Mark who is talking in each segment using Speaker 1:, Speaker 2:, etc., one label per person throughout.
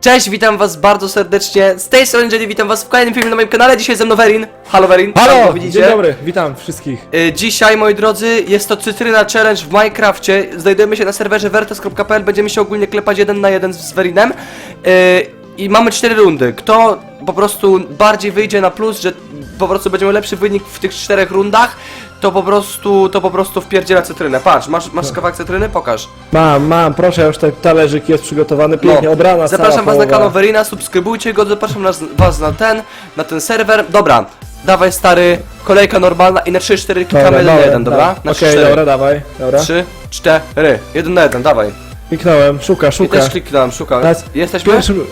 Speaker 1: Cześć, witam was bardzo serdecznie. Z tej strony Jenny, witam was w kolejnym filmie na moim kanale. Dzisiaj ze mną Werin. Halo Werin. Tam
Speaker 2: Halo!
Speaker 1: widzicie.
Speaker 2: Dzień dobry, witam wszystkich.
Speaker 1: Y, Dzisiaj, moi drodzy, jest to Cytryna Challenge w Minecrafcie. Znajdujemy się na serwerze vertes.pl. Będziemy się ogólnie klepać jeden na jeden z Werinem. Y, I mamy cztery rundy. Kto po prostu bardziej wyjdzie na plus, że po prostu będzie miał lepszy wynik w tych czterech rundach, to po prostu, to po prostu wpierdziela cytrynę. Patrz, masz, masz kawałek cytryny? Pokaż.
Speaker 2: Mam, mam, proszę, już ten talerzyk jest przygotowany, pięknie
Speaker 1: No.
Speaker 2: obrana
Speaker 1: Zapraszam was na kanał Verina, subskrybujcie go, zapraszam nas, was na ten, na ten serwer. Dobra, dawaj stary, kolejka normalna i na 3-4 klikamy 1 na 1, dobra? Na
Speaker 2: Okej,
Speaker 1: 3-4.
Speaker 2: dobra, dawaj, dobra.
Speaker 1: 3, 4, 1 na 1, dawaj.
Speaker 2: Kliknąłem, szuka,
Speaker 1: I
Speaker 2: szuka.
Speaker 1: też kliknąłem, szukam.
Speaker 2: Teraz
Speaker 1: Jesteśmy?
Speaker 2: Pierwszym...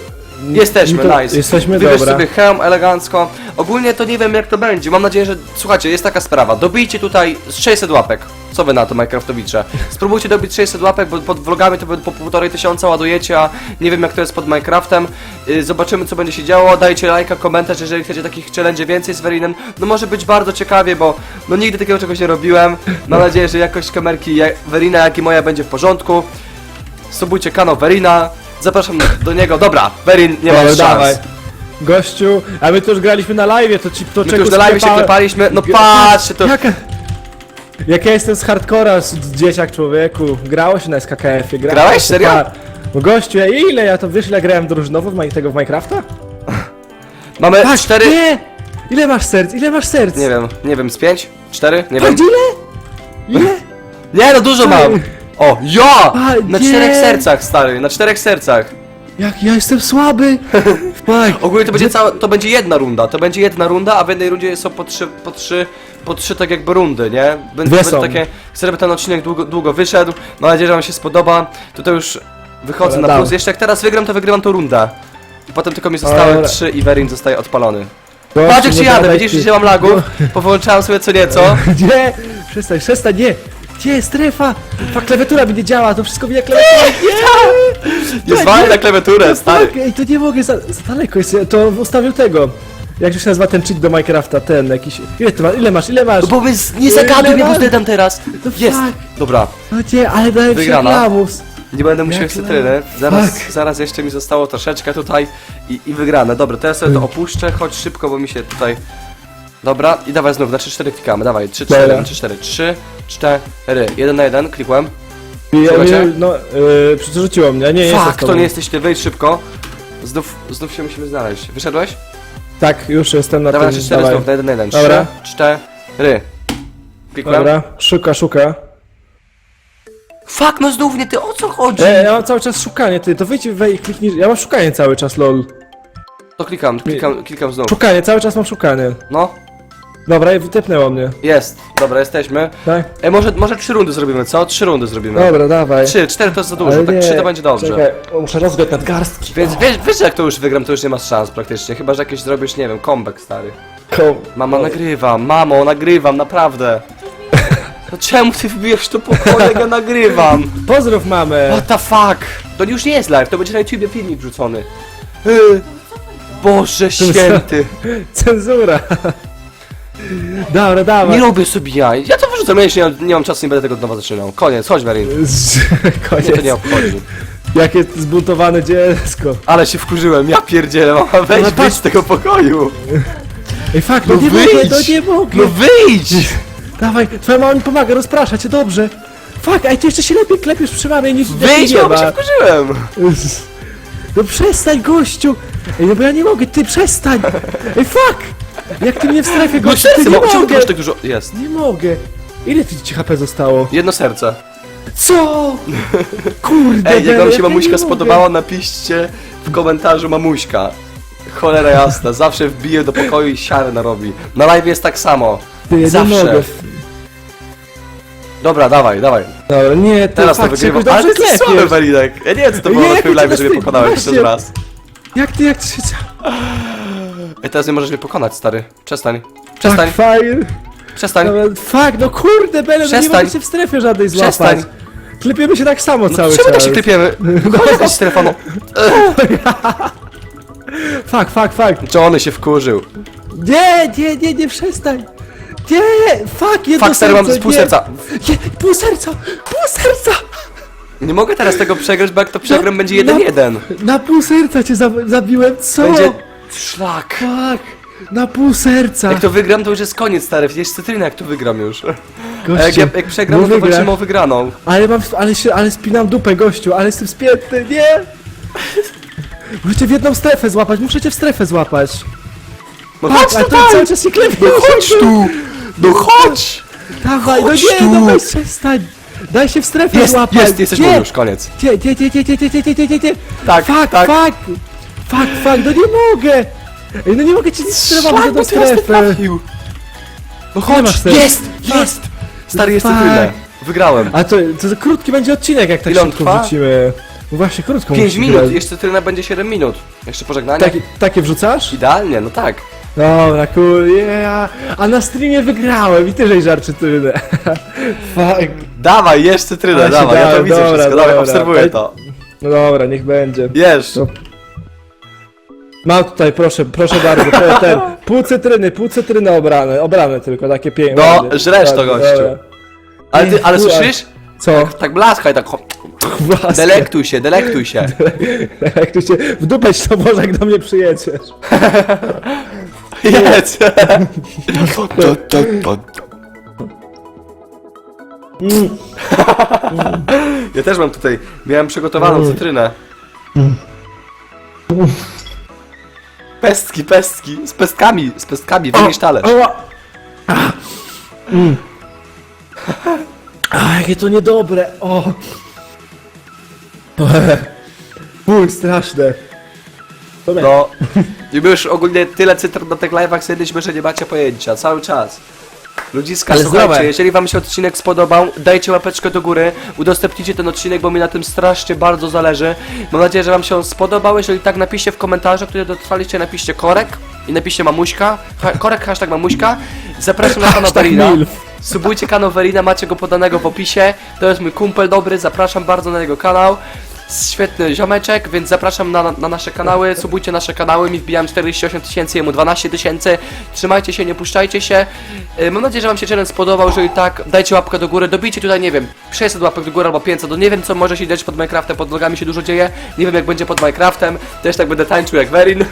Speaker 1: Jesteśmy,
Speaker 2: Mi to-
Speaker 1: nice.
Speaker 2: Jesteśmy,
Speaker 1: Wybierz
Speaker 2: dobra.
Speaker 1: sobie hełm elegancko. Ogólnie to nie wiem jak to będzie. Mam nadzieję, że. Słuchajcie, jest taka sprawa. Dobijcie tutaj z 600 łapek. Co wy na to, Minecraftowicze? Spróbujcie dobić 600 łapek, bo pod vlogami to po półtorej tysiąca ładujecie, a nie wiem jak to jest pod Minecraftem. Yy, zobaczymy co będzie się działo. Dajcie lajka, komentarz, jeżeli chcecie takich challenge więcej z Verinem. No może być bardzo ciekawie, bo no nigdy takiego czegoś nie robiłem. Mam nadzieję, że jakość kamerki Verina, jak i moja będzie w porządku. Subujcie kanał Verina. Zapraszam do niego. Dobra, Verin, nie masz szans.
Speaker 2: dawaj. Gościu, a my to już graliśmy na live, to ci to
Speaker 1: My tu już na live się klepaliśmy, no patrzcie to...
Speaker 2: Jaka... Jak ja jestem z hardcora, z dzieciak człowieku. Grało się na SKKF-ie, grało
Speaker 1: Grałeś?
Speaker 2: się,
Speaker 1: Serio?
Speaker 2: No gościu, ja ile ja to wiesz ile grałem drużynowo w tego w Minecrafta?
Speaker 1: Mamy
Speaker 2: Patrz,
Speaker 1: cztery...
Speaker 2: Nie! Ile masz serc? Ile masz serc?
Speaker 1: Nie wiem, nie wiem, z pięć? Cztery? Nie wiem.
Speaker 2: Patrz ile? Ile?
Speaker 1: Nie, no dużo mam! O, ja!
Speaker 2: A,
Speaker 1: Na
Speaker 2: nie.
Speaker 1: czterech sercach, stary, na czterech sercach.
Speaker 2: Jak ja jestem słaby! Mike,
Speaker 1: Ogólnie to będzie cała, to będzie jedna runda, to będzie jedna runda, a w jednej rundzie są po trzy, po trzy, po trzy tak jakby rundy, nie? Będzie,
Speaker 2: Dwie są.
Speaker 1: takie, chcę, żeby ten odcinek długo, długo wyszedł, mam nadzieję, że wam się spodoba, to już wychodzę
Speaker 2: Dobra,
Speaker 1: na plus,
Speaker 2: dawaj.
Speaker 1: jeszcze jak teraz wygram, to wygrywam tą rundę. I potem tylko mi zostały
Speaker 2: Dobra.
Speaker 1: trzy i Verin zostaje odpalony. Patrz jak się
Speaker 2: no
Speaker 1: jadę, widzisz, że mam lagów, powyłączałem sobie co nieco.
Speaker 2: Nie! Przestań, przestań, nie! Gdzie jest strefa? Ta klawiatura mi nie działa, to wszystko mi jak klawiatura nie!
Speaker 1: Nie zwalaj na klawiaturę, stary.
Speaker 2: Tak, ej, to nie mogę, za, za daleko jest, to ustawił tego. Jak to się nazywa ten cheat do Minecrafta, ten jakiś... Ile ty masz, ile masz, ile masz?
Speaker 1: No bo wy z- nie zagaduj mnie, bo zdedam teraz.
Speaker 2: To
Speaker 1: Jest,
Speaker 2: fuck.
Speaker 1: dobra,
Speaker 2: No nie, ale dałem ci
Speaker 1: Wygrana. nie będę musiał
Speaker 2: Jak
Speaker 1: cytryny. Zaraz,
Speaker 2: Fuck.
Speaker 1: zaraz jeszcze mi zostało troszeczkę tutaj i, i wygrane. Dobra, ja sobie to opuszczę, chodź szybko, bo mi się tutaj... Dobra, i dawaj znów, na 3-4 klikamy, dawaj, 3-4,
Speaker 2: Dobra.
Speaker 1: 3-4, 3, 4, 1 na 1, klikłem.
Speaker 2: Ja,
Speaker 1: Słuchajcie?
Speaker 2: no, yy, przerzuciło mnie, nie, jestem z
Speaker 1: Fuck, to
Speaker 2: tobą.
Speaker 1: nie jesteś ty, wyjdź szybko. Znów, znów się musimy znaleźć. Wyszedłeś?
Speaker 2: Tak, już jestem na
Speaker 1: Dawaj na
Speaker 2: tym,
Speaker 1: 3-4
Speaker 2: dawaj.
Speaker 1: znów, na 1 na 1, 3,
Speaker 2: Dobra.
Speaker 1: 4, klikłem.
Speaker 2: Dobra, szuka, szuka.
Speaker 1: Fuck, no znów nie ty, o co chodzi?
Speaker 2: E, ja mam cały czas szukanie, ty, to wyjdź wej, kliknij, ja mam szukanie cały czas, lol.
Speaker 1: To klikam, klikam, klikam znów.
Speaker 2: Szukanie, cały czas mam szukanie.
Speaker 1: No,
Speaker 2: Dobra, i wytepnęło mnie,
Speaker 1: jest, dobra, jesteśmy.
Speaker 2: tak?
Speaker 1: Ej, może, może trzy rundy zrobimy, co? Trzy rundy zrobimy.
Speaker 2: Dobra, dawaj.
Speaker 1: Trzy, cztery to jest za dużo,
Speaker 2: Ale
Speaker 1: tak
Speaker 2: nie,
Speaker 1: trzy to będzie dobrze.
Speaker 2: Czekaj, o, muszę rozgać nadgarstki.
Speaker 1: Więc wiesz, wiesz, jak to już wygram, to już nie masz szans praktycznie, chyba, że jakieś zrobisz, nie wiem, comeback stary.
Speaker 2: Ko-
Speaker 1: Mama, nagrywam, mamo, nagrywam, naprawdę. No czemu ty wbijesz tu pokoju, jak ja nagrywam?
Speaker 2: Pozdrów mamę!
Speaker 1: What the fuck? To już nie jest live, to będzie na YouTubie filmik wrzucony. Yy, Boże święty.
Speaker 2: Cenzura! Dobra,
Speaker 1: Nie
Speaker 2: dawaj.
Speaker 1: robię sobie jaj. Ja to wyrzucam, ja jeszcze nie, mam- nie mam czasu, nie będę tego od nowa zaczynał. Koniec, chodź Marin. Mnie to
Speaker 2: Koniec.
Speaker 1: nie obchodzi.
Speaker 2: Jakie zbuntowane dziecko.
Speaker 1: Ale się wkurzyłem, ja pierdzielę, mama, weź
Speaker 2: No
Speaker 1: wyjdź
Speaker 2: patrz.
Speaker 1: z tego pokoju.
Speaker 2: Ej, fuck,
Speaker 1: No
Speaker 2: no, nie
Speaker 1: wyjdź.
Speaker 2: mogę, no nie mogę.
Speaker 1: No wyjdź!
Speaker 2: Dawaj, twoja mama mi pomaga, rozprasza cię, dobrze. Fuck, ej, ty jeszcze się lepiej klepiesz przy mamie niż
Speaker 1: Wyjdź,
Speaker 2: nie
Speaker 1: mama, się
Speaker 2: ma.
Speaker 1: wkurzyłem.
Speaker 2: No przestań, gościu! Ej, no bo ja nie mogę, ty przestań! Ej, fuck! Jak ty mnie w strefie,
Speaker 1: No
Speaker 2: gościu, ty
Speaker 1: serce,
Speaker 2: nie
Speaker 1: mamo, czemu ty
Speaker 2: mogę!
Speaker 1: masz tak dużo... Jest.
Speaker 2: Nie mogę! Ile ty ci HP zostało?
Speaker 1: Jedno serce.
Speaker 2: Co? Kurde,
Speaker 1: Ej, jak wam
Speaker 2: Bele,
Speaker 1: się
Speaker 2: ja
Speaker 1: mamuśka
Speaker 2: nie mogę.
Speaker 1: spodobała, napiszcie w komentarzu mamuśka. Cholera jasna, zawsze wbije do pokoju i siarę narobi. Na live jest tak samo.
Speaker 2: Ty, nie
Speaker 1: Zawsze.
Speaker 2: mogę.
Speaker 1: Dobra, dawaj, dawaj.
Speaker 2: Dobra, nie, ty
Speaker 1: Teraz to
Speaker 2: fuck,
Speaker 1: wygrywam.
Speaker 2: jakoś
Speaker 1: Ale
Speaker 2: dobrze
Speaker 1: to jest słaby
Speaker 2: klepiesz.
Speaker 1: Welinek. Ja nie wiem co to
Speaker 2: Nie,
Speaker 1: było na
Speaker 2: jak
Speaker 1: twoim
Speaker 2: ty
Speaker 1: live,
Speaker 2: teraz
Speaker 1: że mnie
Speaker 2: ty-
Speaker 1: pokonałeś
Speaker 2: właśnie.
Speaker 1: ten raz.
Speaker 2: Jak ty, jak ty...
Speaker 1: Ej, teraz nie możesz mnie pokonać, stary. Przestań.
Speaker 2: Tak,
Speaker 1: Przestań,
Speaker 2: fire.
Speaker 1: przestań.
Speaker 2: Dobra, fuck, no kurde, Bele, no nie
Speaker 1: Przestań.
Speaker 2: mogę się w strefie żadnej złapać.
Speaker 1: Przestań.
Speaker 2: Klepiemy się tak samo
Speaker 1: No
Speaker 2: cały
Speaker 1: czemu
Speaker 2: czas.
Speaker 1: tak się klepiemy? Chodź jakaś strefa, no.
Speaker 2: Fuck, fuck, fuck.
Speaker 1: Johnny się wkurzył.
Speaker 2: Nie, nie, nie, nie, przestań. Nie, fuck, jedno
Speaker 1: Fuck, stary, mam
Speaker 2: serce,
Speaker 1: pół
Speaker 2: nie.
Speaker 1: serca.
Speaker 2: Nie, pół serca, pół serca.
Speaker 1: Nie mogę teraz tego przegrać, bo jak to przegram,
Speaker 2: No,
Speaker 1: będzie
Speaker 2: no.
Speaker 1: 1-1.
Speaker 2: Na pół serca cię za zabiłem, co?
Speaker 1: Będzie... Szlak.
Speaker 2: Fuck! Na pół serca!
Speaker 1: Jak to wygram, to już jest koniec, stary. Widzisz cytrynę, jak to wygram już. A
Speaker 2: Gościu,
Speaker 1: jak, ja, jak przegram,
Speaker 2: no
Speaker 1: to
Speaker 2: wygra.
Speaker 1: walczymy o wygraną.
Speaker 2: Ale mam, ale się, ale spinam dupę, gościu, ale jestem spięty, nie! Muszę cię w jedną strefę złapać, muszę cię w strefę złapać.
Speaker 1: No
Speaker 2: Patrz,
Speaker 1: chodź
Speaker 2: a to cały czas się klepie.
Speaker 1: No chodź tu! No chodź!
Speaker 2: Dawaj, no
Speaker 1: Chodź
Speaker 2: nie,
Speaker 1: tu.
Speaker 2: no weź przestań. Daj się w strefę
Speaker 1: Jest,
Speaker 2: złapać.
Speaker 1: jest, jesteśmy już, koniec.
Speaker 2: Nie, nie, nie, nie, nie, nie, nie, nie, nie, nie.
Speaker 1: Tak,
Speaker 2: fuck,
Speaker 1: tak.
Speaker 2: fuck. Fuck, fuck, no nie mogę. Ej, no nie mogę ci nic strefować do
Speaker 1: bo teraz nie
Speaker 2: strefy.
Speaker 1: trafił. No chodź,
Speaker 2: masz strefy.
Speaker 1: jest, jest! Stary, jest
Speaker 2: Fuck.
Speaker 1: cytrynę. Wygrałem.
Speaker 2: A to, to, krótki będzie odcinek, jak tak
Speaker 1: Ile on
Speaker 2: szybko
Speaker 1: trwa?
Speaker 2: wrzucimy. No właśnie, krótko
Speaker 1: 5
Speaker 2: musi
Speaker 1: minut,
Speaker 2: grać.
Speaker 1: jeszcze cytryna będzie 7 minut. Jeszcze pożegnanie.
Speaker 2: Takie, takie wrzucasz?
Speaker 1: Idealnie, no tak.
Speaker 2: Dobra, cool, yeah. A na streamie wygrałem i tyle żarczy tyle. Fuck.
Speaker 1: Dawaj, jesz cytrynę,
Speaker 2: Ale się
Speaker 1: dawaj, ja to
Speaker 2: dałem,
Speaker 1: widzę
Speaker 2: dobra,
Speaker 1: wszystko, dawaj,
Speaker 2: dobra.
Speaker 1: obserwuję
Speaker 2: Ej.
Speaker 1: to.
Speaker 2: No dobra, niech będzie.
Speaker 1: Jesz.
Speaker 2: No. Mam tutaj, proszę, proszę bardzo, ten, pół cytryny, pół cytryny obrane, obrane tylko, takie piękne.
Speaker 1: No, żresz to, gościu.
Speaker 2: dobra.
Speaker 1: Ale ty, ale słyszysz?
Speaker 2: Co?
Speaker 1: Tak blaskaj, tak hop.
Speaker 2: Własne.
Speaker 1: Delektuj się, delektuj się.
Speaker 2: Jak tu się wdupać to może, jak do mnie przyjedziesz.
Speaker 1: Jedz. Ja też mam tutaj, miałem przygotowaną cytrynę. Pestki, pestki, z pestkami, z pestkami, wynieś talerz.
Speaker 2: Mm. A, jakie to niedobre, o. Fuj, straszne. Dobra.
Speaker 1: No, i my już ogólnie tyle cytryn na tych live'ach zjedliśmy, że nie macie pojęcia, cały czas. Ludziska,
Speaker 2: Ale
Speaker 1: słuchajcie,
Speaker 2: zdrowe.
Speaker 1: jeżeli wam się odcinek spodobał, dajcie łapeczkę do góry, udostępnijcie ten odcinek, bo mi na tym strasznie bardzo zależy. Mam nadzieję, że wam się on spodobał, jeżeli tak napiszcie w komentarzu, które dotrwaliście, napiszcie korek i napiszcie mamuśka, ha, korek, hashtag mamuśka. Zapraszam na kanał
Speaker 2: milf.
Speaker 1: Subujcie kanał macie go podanego w opisie. To jest mój kumpel dobry, zapraszam bardzo na jego kanał. Świetny ziomeczek, więc zapraszam na, na nasze kanały, subujcie nasze kanały, mi wbijam 48 tysięcy, jemu 12 tysięcy. Trzymajcie się, nie puszczajcie się. Yy, Mam nadzieję, że wam się challenge spodobał, jeżeli tak, dajcie łapkę do góry, dobijcie tutaj, nie wiem, 600 łapek do góry albo 500, no nie wiem co może się dziać pod Minecraftem, pod nogami się dużo dzieje, nie wiem jak będzie pod Minecraftem, też tak będę tańczył jak Verin.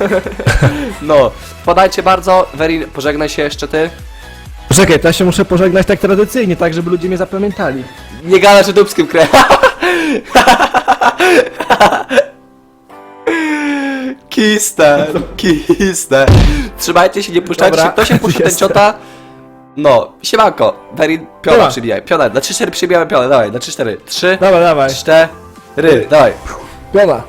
Speaker 1: no, podajcie bardzo, Verin, pożegnaj się jeszcze ty.
Speaker 2: Czekaj, to ja się muszę pożegnać tak tradycyjnie, tak żeby ludzie mnie zapamiętali.
Speaker 1: Nie gada, że dubskim krę. Kiste, kiste. Trzymajcie się, nie puszczajcie
Speaker 2: Dobra,
Speaker 1: się. Kto się puszcza ten
Speaker 2: jestem.
Speaker 1: ciota? No, siemanko. Verin, piona
Speaker 2: Dobra.
Speaker 1: przybijaj. Piona, na 3-4 przybijamy pionę, dawaj, na 3-4. 3,
Speaker 2: Dobra, dawaj.
Speaker 1: 4, dawaj.
Speaker 2: Piona.